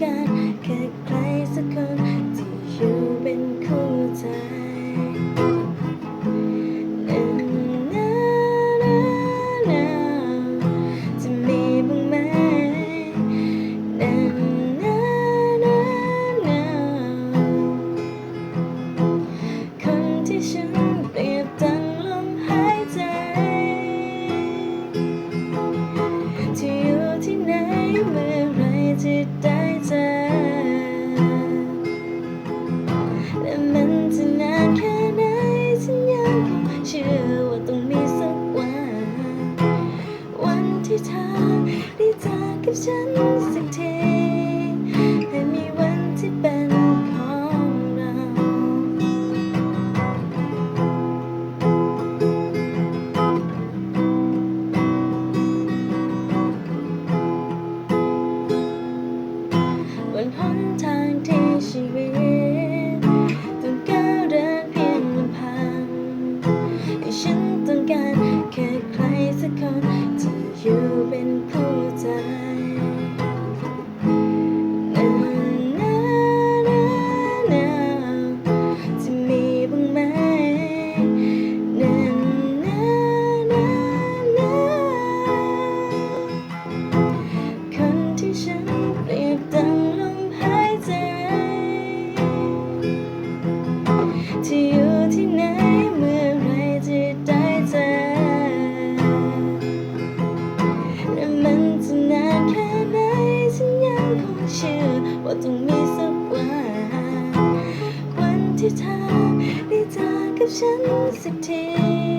again. ที่เธอได้จากกับฉันสักทีแต่มีวันที่เป็นของเราวันหนทางที่ชีวิต ต้องก้าวเดินเพียงลำพังให้ฉันต้องการ สักคนที่อยู่เป็นผู้ใจที่อยู่ ที่เธอได้เจอกับฉันสักที